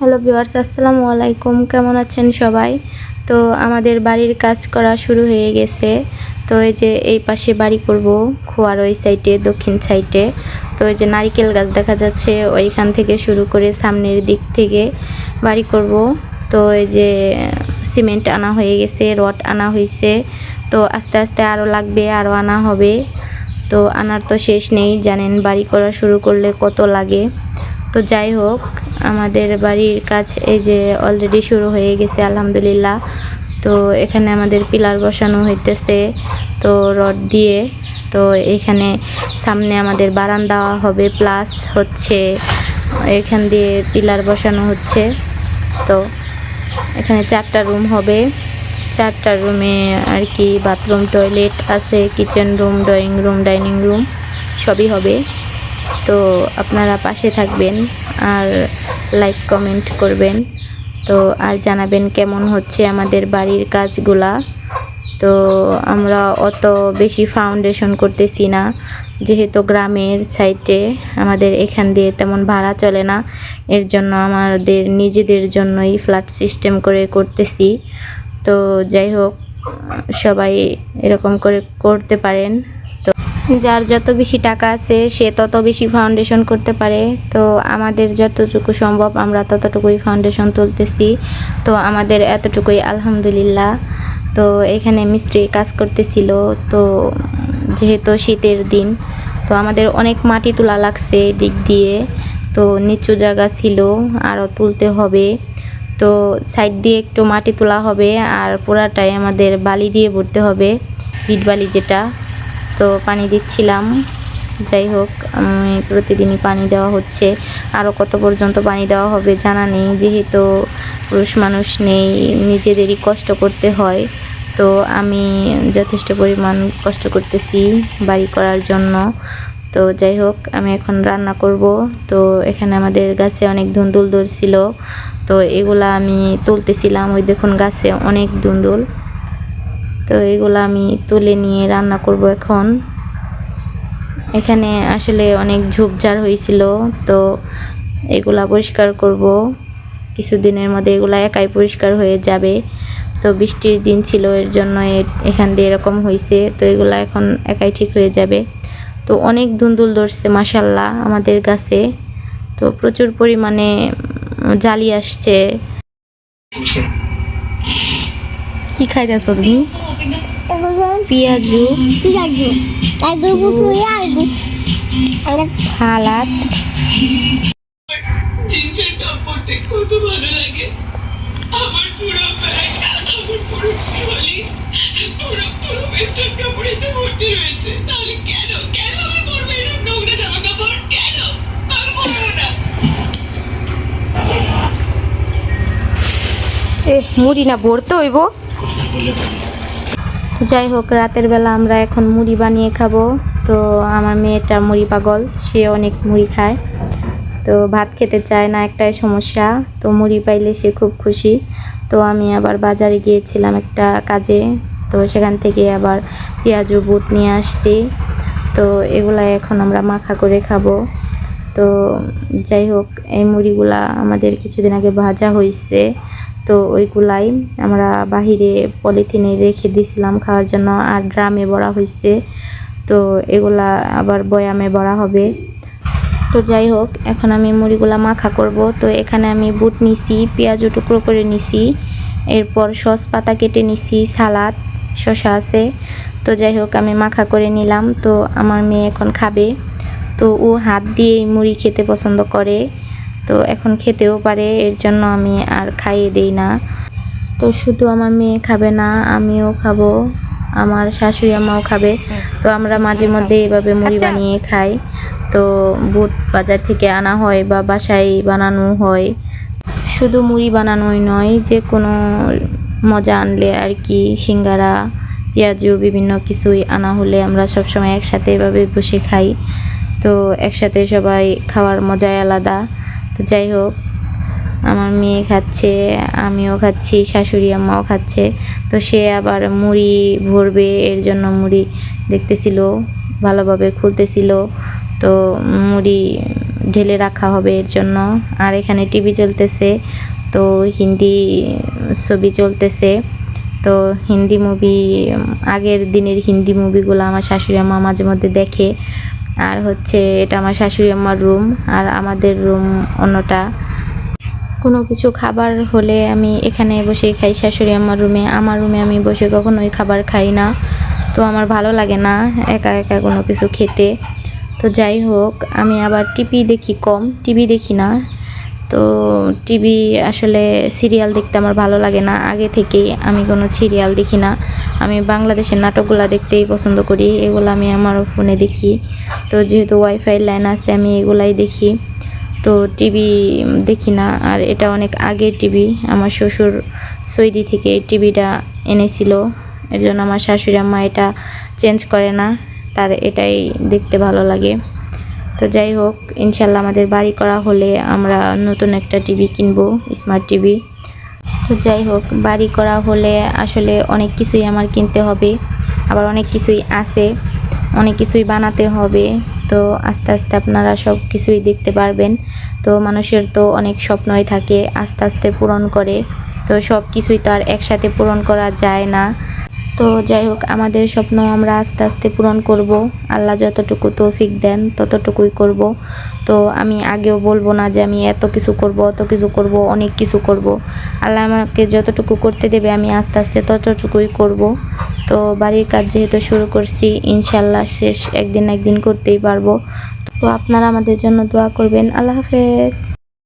Hello viewers, আসসালামু আলাইকুম। কেমন আছেন সবাই? তো আমাদের বাড়ির কাজ করা শুরু হয়ে গেছে। তো এই যে এই পাশে বাড়ি করব, খোয়ার ওই সাইডে, দক্ষিণ সাইডে। তো এই যে নারিকেল গাছ দেখা যাচ্ছে, ওইখান থেকে শুরু করে সামনের দিক থেকে বাড়ি করব। তো এই যে সিমেন্ট আনা হয়ে গেছে, রড আনা হয়েছে তো আস্তে আস্তে আরও লাগবে আরও আনা হবে। তো আনার তো শেষ নেই, জানেন বাড়ি করা শুরু করলে কত লাগে। তো যাই হোক, আমাদের বাড়ির কাজ এই যে অলরেডি শুরু হয়ে গেছে, আলহামদুলিল্লাহ। তো এখানে আমাদের পিলার বসানো হইতেছে, তো রড দিয়ে। তো এখানে সামনে আমাদের বারান্দা হবে প্লাস হচ্ছে এখান দিয়ে পিলার বসানো হচ্ছে। তো এখানে চারটা রুম হবে। চারটা রুমে আর কি বাথরুম টয়লেট আছে kitchen room drawing room dining room সবই হবে। তো আপনারা পাশে থাকবেন আর লাইক কমেন্ট করবেন। তো আর জানাবেন কেমন হচ্ছে আমাদের বাড়ির কাজগুলা। তো আমরা অত বেশি ফাউন্ডেশন করতেছি না। যেহেতু গ্রামের সাইডে আমাদের এখান দিয়ে তেমন ভাড়া চলে না। এর জন্য আমাদের নিজেদের জন্যই ফ্ল্যাট সিস্টেম করে করতেছি। তো যাই হোক, সবাই এরকম করে করতে পারেন। যার যত বেশি টাকা আছে, সে তত বেশি ফাউন্ডেশন করতে পারে। তো আমাদের যতটুকু সম্ভব আমরা ততটুকুই ফাউন্ডেশন তুলতেছি। তো আমাদের এতটুকুই আলহামদুলিল্লাহ। তো এখানে মিস্ত্রি কাজ করতেছিল। তো যেহেতু শীতের দিন, তো আমাদের অনেক মাটি তোলা লাগছে দিক দিয়ে। তো নিচু জায়গা ছিল আরও তুলতে হবে। তো সাইড দিয়ে একটু মাটি তোলা হবে, আর পুরাটাই আমাদের বালি দিয়ে ভরতে হবে। ইট বালি যেটা। তো পানি দিচ্ছিলাম। যাই হোক আমি প্রতিদিনই পানি দেওয়া হচ্ছে। আরও কত পর্যন্ত পানি দেওয়া হবে জানা নেই। যেহেতু পুরুষ মানুষ নেই, নিজেদেরই কষ্ট করতে হয়। তো আমি যথেষ্ট পরিমাণ কষ্ট করতেছি বাড়ি করার জন্য। তো যাই হোক, আমি এখন রান্না করব। তো এখানে আমাদের গাছে অনেক ধুন্দুল ধরছিল। তো এগুলা আমি তুলতেছিলাম। ওই দেখুন গাছে অনেক ধুন্দুল তো এগুলো আমি তুলে নিয়ে রান্না করব এখন। এখানে আসলে অনেক ঝোপঝাড় হয়েছিল, তো এগুলা পরিষ্কার করব। কিছুদিনের মধ্যে এগুলা একাই পরিষ্কার হয়ে যাবে। তো বৃষ্টির দিন ছিল, এর জন্য এখান দিয়ে এরকম হয়েছে তো এগুলা এখন একাই ঠিক হয়ে যাবে। তো অনেক ধুন্দুল ধরছে মাসাল্লাহ আমাদের গাছে। তো প্রচুর পরিমাণে জালি আসছে। কি খাইতেছ তুমি? পেঁয়াজু। সালাদ। এ মুড়ি না ভরতে হইব? যাই হোক রাতের বেলা আমরা এখন মুড়ি বানিয়ে খাব। তো আমার মেয়েটা মুড়ি পাগল, সে অনেক মুড়ি খায়। তো ভাত খেতে চায় না, একটাই সমস্যা। তো মুড়ি পাইলে সে খুব খুশি। তো আমি আবার বাজারে গিয়েছিলাম একটা কাজে। তো সেখান থেকে আবার পেঁয়াজু বুট নিয়ে আসছি। তো এগুলা এখন আমরা মাখা করে খাব। তো যাই হোক, এই মুড়িগুলা আমাদের কিছুদিন আগে ভাজা হয়েছে তো ওইগুলাই আমরা বাহিরে পলিথিনে রেখে দিয়েছিলাম খাওয়ার জন্য আর ড্রামে ভরা হয়েছে তো এগুলা আবার বয়ামে ভরা হবে। তো যাই হোক, এখন আমি মুড়িগুলা মাখা করব। তো এখানে আমি বুট নিছি, পেঁয়াজ টুকরো করে নিছি, এরপর সস পাতা কেটে নিছি, সালাদ, শসা আছে। তো যাই হোক, আমি মাখা করে নিলাম। তো আমার মেয়ে এখন খাবে। তো ও হাত দিয়েই মুড়ি খেতে পছন্দ করে। তো এখন খেতেও পারে এর জন্য আমি আর খাইয়ে দেই না। তো শুধু আমার মেয়ে খাবে না আমিও খাব আমার শাশুড়ি আমাও খাবে। তো আমরা মাঝে মধ্যে এভাবে মুড়ি বানিয়ে খাই। তো বুট বাজার থেকে আনা হয় বা বাসায় বানানো হয়। শুধু মুড়ি বানানোই নয় যে কোনো মজা আনলে আর কি সিঙ্গারা পেঁয়াজু বিভিন্ন কিছুই আনা হলে আমরা সবসময় একসাথে এভাবে বসে খাই। তো একসাথে সবাই খাওয়ার মজাই আলাদা। তো যাই হোক, আমার মেয়ে খাচ্ছে, আমিও খাচ্ছি, শাশুড়ি আম্মাও খাচ্ছে। তো সে আবার মুড়ি ভরবে, এর জন্য মুড়ি দেখতেছিল, ভালোভাবে খুলতেছিল। তো মুড়ি ঢেলে রাখা হবে এর জন্য। আর এখানে টিভি চলতেছে, তো হিন্দি ছবি চলতেছে। তো হিন্দি মুভি আগের দিনের হিন্দি মুভিগুলো আমার শাশুড়ি আম্মা মাঝে মধ্যে দেখে। আর হচ্ছে এটা আমার শাশুড়ি আমার রুম আর আমাদের রুম অন্যটা। কোনো কিছু খাবার হলে আমি এখানে বসে খাই শাশুড়ি আমার রুমে আমার রুমে আমি বসে কখনোই খাবার খাই না। তো আমার ভালো লাগে না একা একা কোনো কিছু খেতে। তো যাই হোক, আমি আবার টিভি দেখি কম। টিভি দেখি না। তো টিভি আসলে সিরিয়াল দেখতে আমার ভালো লাগে না। আগে থেকেই আমি কোনো সিরিয়াল দেখি না। আমি বাংলাদেশের নাটকগুলো দেখতেই পছন্দ করি, এগুলো আমি আমার ফোনে দেখি। তো যেহেতু ওয়াইফাই লাইন আছে, আমি এগুলাই দেখি। তো টিভি দেখি না, আর এটা অনেক আগের টিভি। আমার শ্বশুর সৌদি থেকে এই টিভিটা এনেছিল, এর জন্য আমার শাশুড়ি, আম্মা এটা চেঞ্জ করে না, তার এটাই দেখতে ভালো লাগে। তো যাই হোক, ইনশাল্লাহ আমাদের বাড়ি করা হলে আমরা নতুন একটা টিভি কিনবো স্মার্ট টিভি। তো যাই হোক, বাড়ি করা হলে আসলে অনেক কিছুই আমার কিনতে হবে, আবার অনেক কিছুই আছে, অনেক কিছুই বানাতে হবে। তো আস্তে আস্তে আপনারা সব কিছুই দেখতে পারবেন। তো মানুষের তো অনেক স্বপ্নই থাকে আস্তে আস্তে পূরণ করে। তো সব কিছুই তো আর একসাথে পূরণ করা যায় না। তো যাই হোক, আমাদের স্বপ্ন আমরা আস্তে আস্তে পূরণ করব। আল্লাহ যতটুকু তৌফিক দেন, ততটুকুই করব। তো আমি আগেও বলব না যে আমি এত কিছু করব, অত কিছু করব, অনেক কিছু করব। আল্লাহ আমাকে যতটুকু করতে দেবে, আমি আস্তে আস্তে ততটুকুই করব। তো বাড়ির কাজ যেহেতু শুরু করছি, ইনশাল্লাহ শেষ একদিন একদিন করতেই পারব। তো আপনারা আমাদের জন্য দোয়া করবেন। আল্লাহ হাফেজ।